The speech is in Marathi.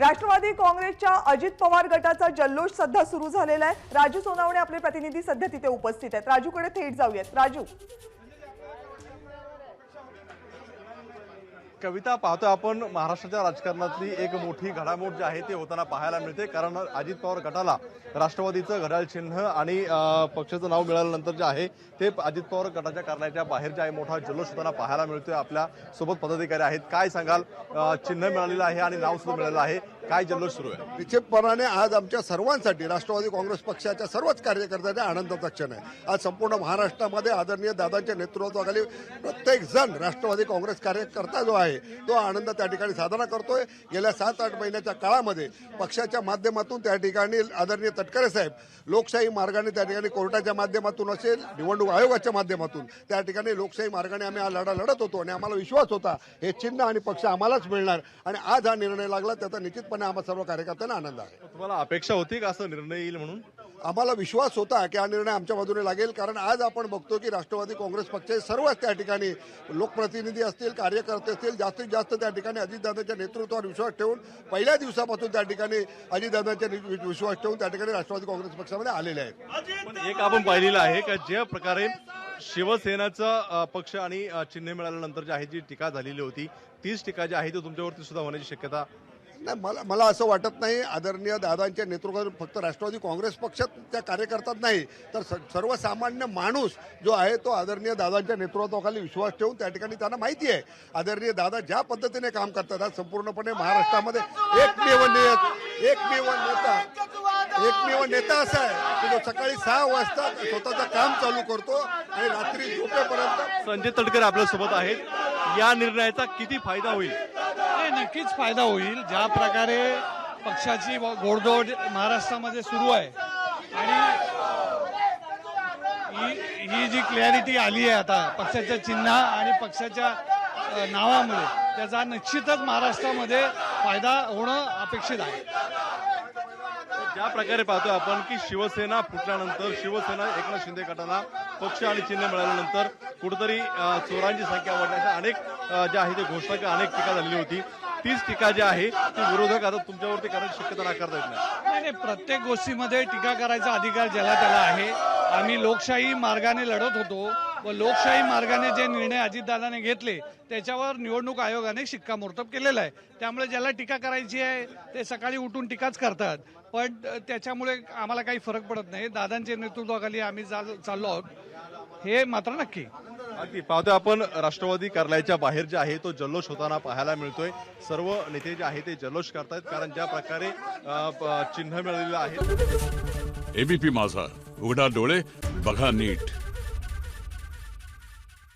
राष्ट्रवादी काँग्रेसच्या अजित पवार गटाचा जल्लोष सध्या सुरू झालेला आहे. राजू सोनावणे आपले प्रतिनिधी सध्या तिथे उपस्थित आहेत. राजूकडे थेट जाऊयात. राजू. कविता पाहतो आपण. महाराष्ट्राच्या राजकारणातली एक मोठी घडामोड जी आहे ती होताना पाहायला मिळते. कारण अजित पवार गटाला राष्ट्रवादीचं घड्याळ चिन्ह आणि पक्षाचं नाव मिळाल्यानंतर जे आहे ते अजित पवार गटाच्या कार्यालयाच्या बाहेर जे आहे मोठा जल्लोष होताना पाहायला मिळतोय. आपल्यासोबत पदाधिकारी आहेत. काय सांगाल? चिन्ह मिळालेलं आहे आणि नाव सुद्धा मिळालेलं आहे. काय जल्लोष सुरू आहे? निश्चितपणाने आज आमच्या सर्वांसाठी राष्ट्रवादी काँग्रेस पक्षाच्या सर्वच कार्यकर्त्यांच्या आनंदाचा क्षण आहे. आज संपूर्ण महाराष्ट्रामध्ये आदरणीय दादांच्या नेतृत्वाखाली प्रत्येक जण राष्ट्रवादी काँग्रेस कार्यकर्ता जो आहे तो आनंद त्या ठिकाणी साजरा करतोय. गेल्या सात आठ महिन्याच्या काळामध्ये पक्षाच्या माध्यमातून त्या ठिकाणी आदरणीय तटकरे साहेब लोकशाही मार्गाने त्या ठिकाणी कोर्टाच्या माध्यमातून असेल निवडणूक आयोगाच्या माध्यमातून त्या ठिकाणी लोकशाही मार्गाने आम्ही हा लढा लढत होतो आणि आम्हाला विश्वास होता हे चिन्ह आणि पक्ष आम्हालाच मिळणार. आणि आज हा निर्णय लागला त्याचा निश्चितपणे आम्हा सर्व कार्यकर्त्यांना आनंद आहे. तुम्हाला अपेक्षा होती का असं निर्णय येईल म्हणून? आम्हाला विश्वास होता की हा निर्णय आमच्या बाजूने लागेल कारण आज आपण बघतो की राष्ट्रवादी काँग्रेस पक्षाचे सर्वच त्या ठिकाणी लोकप्रतिनिधी असतील कार्यकर्ते असतील जास्तीत जास्त त्या ठिकाणी अजितदादांच्या नेतृत्वावर विश्वास ठेवून पहिल्या दिवसापासून त्या ठिकाणी अजितदादांच्या नि- विश्वास ठेवून त्या ठिकाणी राष्ट्रवादी काँग्रेस पक्षामध्ये आलेले आहेत. पण एक आपण पाहिलेलं आहे का ज्या प्रकारे शिवसेनाचा पक्ष आणि चिन्ह मिळाल्यानंतर जी आहे जी टीका झालेली होती तीच टीका जी आहे ती तुमच्यावरती सुद्धा होण्याची शक्यता नाही मला मला असं वाटत नाही आदरणीय दादांच्या नेतृत्वात फक्त राष्ट्रवादी काँग्रेस पक्षात त्या कार्यकर्त्यात नाही तर स- सर्वसामान्य माणूस जो आहे तो आदरणीय दादांच्या नेतृत्वाखाली विश्वास ठेवून त्या ठिकाणी त्यांना माहिती आहे. आदरणीय दादा ज्या पद्धतीने काम करतात आज संपूर्णपणे महाराष्ट्रामध्ये एकमेव ने- एकमेव नेता एकमेव नेता असा आहे की जो सकाळी सहा वाजता स्वतःचं काम चालू करतो आणि रात्री झोपेपर्यंत संजय तटकरे आपल्यासोबत आहेत. या निर्णयाचा किती फायदा होईल? नाही नक्कीच फायदा होईल. ज्या प्रकारे पक्षाची गोडदोड महाराष्ट्रामध्ये सुरू आहे. आणि ही जी क्लॅरिटी आली आहे आता पक्षाच्या चिन्ह आणि पक्षाच्या नावामुळे त्याचा निश्चितच महाराष्ट्रामध्ये फायदा होणं अपेक्षित आहे. ज्या प्रकारे पाहतो आपण की शिवसेना फुटल्यानंतर शिवसेना एकनाथ शिंदे गटाला पक्ष आणि चिन्ह मिळाल्यानंतर कुठेतरी चोरांची संख्या वाढण्याच्या अनेक ज्या आहे ते घोषणा किंवा अनेक टीका झालेली होती. तीच टीका जी आहे ती विरोधक आता तुमच्यावरती करण्याची शक्यता नाकारता येत नाही प्रत्येक गोष्टीमध्ये टीका करायचा अधिकार ज्याला त्याला आहे. आम्ही लोकशाही मार्गाने लढत होतो व लोकशाही मार्गाने जे निर्णय अजितदादाने घेतले त्याच्यावर निवडणूक आयोगाने शिक्कामोर्तब केलेलं आहे. त्यामुळे ज्याला टीका करायची आहे ते सकाळी उठून टीकाच करतात. पण त्याच्यामुळे आम्हाला काही फरक पडत नाही. दादांच्या नेतृत्वाखाली आम्ही चाललो आहोत. हे मात्र नक्की. अगदी. पाहतोय आपण राष्ट्रवादी कार्यालयाच्या बाहेर जे आहे तो जल्लोष होताना पाहायला मिळतोय. सर्व नेते जे आहे ते जल्लोष करतायत कारण ज्या प्रकारे चिन्ह मिळालेलं आहे. एबीपी माझा. उघडा डोळे बघा नीट.